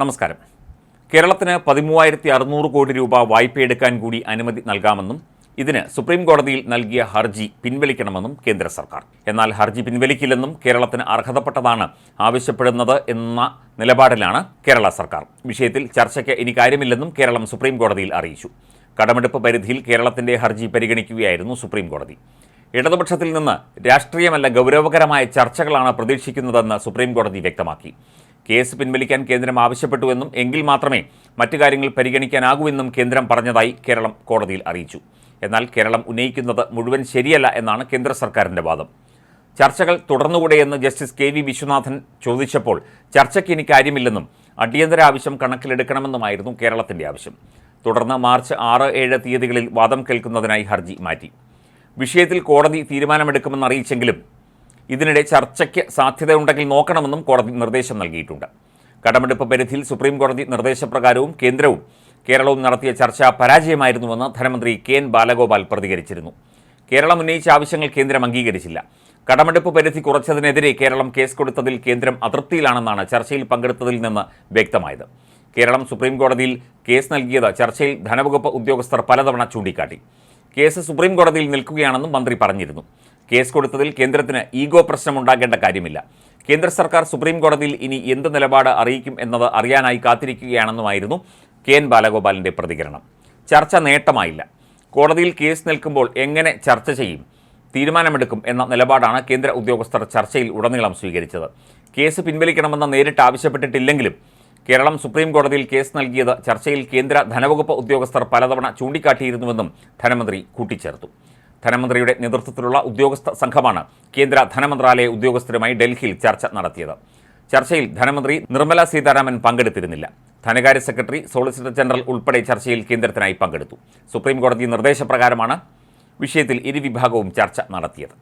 നമസ്കാരം. കേരളത്തിന് പതിമൂവായിരത്തി അറുന്നൂറ് കോടി രൂപ വായ്പയെടുക്കാൻ കൂടി അനുമതി നൽകാമെന്നും ഇതിന് സുപ്രീം കോടതിയിൽ നൽകിയ ഹർജി പിൻവലിക്കണമെന്നും കേന്ദ്ര സർക്കാർ. എന്നാൽ ഹർജി പിൻവലിക്കില്ലെന്നും കേരളത്തിന് അർഹതപ്പെട്ടതാണ് ആവശ്യപ്പെടുന്നത് എന്ന നിലപാടിലാണ് കേരള സർക്കാർ. വിഷയത്തിൽ ചർച്ചയ്ക്ക് ഇനി കാര്യമില്ലെന്നും കേരളം സുപ്രീം കോടതിയിൽ അറിയിച്ചു. കടമെടുപ്പ് പരിധിയിൽ കേരളത്തിന്റെ ഹർജി പരിഗണിക്കുകയായിരുന്നു സുപ്രീം കോടതി. ഇടതുപക്ഷത്തിൽ നിന്ന് രാഷ്ട്രീയമല്ല ഗൗരവകരമായ ചർച്ചകളാണ് പ്രതീക്ഷിക്കുന്നതെന്ന് സുപ്രീം കോടതി വ്യക്തമാക്കി. കേസ് പിൻവലിക്കാൻ കേന്ദ്രം ആവശ്യപ്പെട്ടുവെന്നും എങ്കിൽ മാത്രമേ മറ്റു കാര്യങ്ങൾ പരിഗണിക്കാനാകൂവെന്നും കേന്ദ്രം പറഞ്ഞതായി കേരളം കോടതിയിൽ അറിയിച്ചു. എന്നാൽ കേരളം ഉന്നയിക്കുന്നത് മുഴുവൻ ശരിയല്ല എന്നാണ് കേന്ദ്ര സർക്കാരിന്റെ വാദം. ചർച്ചകൾ തുടർന്നുകൂടെയെന്ന് ജസ്റ്റിസ് കെ വി വിശ്വനാഥൻ ചോദിച്ചപ്പോൾ ചർച്ചയ്ക്ക് ഇനി കാര്യമില്ലെന്നും അടിയന്തര ആവശ്യം കണക്കിലെടുക്കണമെന്നുമായിരുന്നു കേരളത്തിന്റെ ആവശ്യം. തുടർന്ന് മാർച്ച് ആറ് ഏഴ് തീയതികളിൽ വാദം കേൾക്കുന്നതിനായി ഹർജി മാറ്റി. വിഷയത്തിൽ കോടതി തീരുമാനമെടുക്കുമെന്ന് അറിയിച്ചെങ്കിലും ഇതിനിടെ ചർച്ചയ്ക്ക് സാധ്യതയുണ്ടെങ്കിൽ നോക്കണമെന്നും കോടതി നിർദ്ദേശം നൽകിയിട്ടുണ്ട്. കടമെടുപ്പ് പരിധിയിൽ സുപ്രീം കോടതി നിർദ്ദേശപ്രകാരവും കേന്ദ്രവും കേരളവും നടത്തിയ ചർച്ച പരാജയമായിരുന്നുവെന്ന് ധനമന്ത്രി കെ എൻ ബാലഗോപാൽ പ്രതികരിച്ചിരുന്നു. കേരളം ഉന്നയിച്ച ആവശ്യങ്ങൾ കേന്ദ്രം അംഗീകരിച്ചില്ല. കടമെടുപ്പ് പരിധി കുറച്ചതിനെതിരെ കേരളം കേസ് കൊടുത്തതിൽ കേന്ദ്രം അതൃപ്തിയിലാണെന്നാണ് ചർച്ചയിൽ പങ്കെടുത്തതിൽ നിന്ന് വ്യക്തമായത്. കേരളം സുപ്രീം കോടതിയിൽ കേസ് നൽകിയത് ചർച്ചയിൽ ധനവകുപ്പ് ഉദ്യോഗസ്ഥർ പലതവണ ചൂണ്ടിക്കാട്ടി. കേസ് സുപ്രീം കോടതിയിൽ നിൽക്കുകയാണെന്നും മന്ത്രി പറഞ്ഞിരുന്നു. കേസ് കൊടുത്തതിൽ കേന്ദ്രത്തിന് ഈഗോ പ്രശ്നം പ്രശ്നമുണ്ടാകേണ്ട കാര്യമില്ല. കേന്ദ്ര സർക്കാർ സുപ്രീം കോടതിയിൽ ഇനി എന്ത് നിലപാട് അറിയിക്കും എന്നത് അറിയാനായി കാത്തിരിക്കുകയാണെന്നുമായിരുന്നു കെ എൻ ബാലഗോപാലിന്റെ പ്രതികരണം. ചർച്ച നേട്ടമായില്ല. കോടതിയിൽ കേസ് നിൽക്കുമ്പോൾ എങ്ങനെ ചർച്ച ചെയ്യും തീരുമാനമെടുക്കും എന്ന നിലപാടാണ് കേന്ദ്ര ഉദ്യോഗസ്ഥർ ചർച്ചയിൽ ഉടനീളം സ്വീകരിച്ചത്. കേസ് പിൻവലിക്കണമെന്ന് നേരിട്ട് ആവശ്യപ്പെട്ടിട്ടില്ലെങ്കിലും കേരളം സുപ്രീം കോടതിയിൽ കേസ് നൽകിയത് ചർച്ചയിൽ കേന്ദ്ര ധനവകുപ്പ് ഉദ്യോഗസ്ഥർ പലതവണ ചൂണ്ടിക്കാട്ടിയിരുന്നുവെന്നും ധനമന്ത്രി കൂട്ടിച്ചേർത്തു. ധനമന്ത്രിയുടെ നേതൃത്വത്തിലുള്ള ഉദ്യോഗസ്ഥ സംഘമാണ് കേന്ദ്ര ധനമന്ത്രാലയ ഉദ്യോഗസ്ഥരുമായി ഡൽഹിയിൽ ചർച്ച നടത്തിയത്. ചർച്ചയിൽ ധനമന്ത്രി നിർമ്മല സീതാരാമൻ പങ്കെടുത്തിരുന്നില്ല. ധനകാര്യ സെക്രട്ടറി സോളിസിറ്റർ ജനറൽ ഉൾപ്പെടെ ചർച്ചയിൽ കേന്ദ്രത്തിനായി പങ്കെടുത്തു. സുപ്രീം കോടതി നിർദ്ദേശപ്രകാരമാണ് വിഷയത്തിൽ ഇരുവിഭാഗവും ചർച്ച നടത്തിയത്.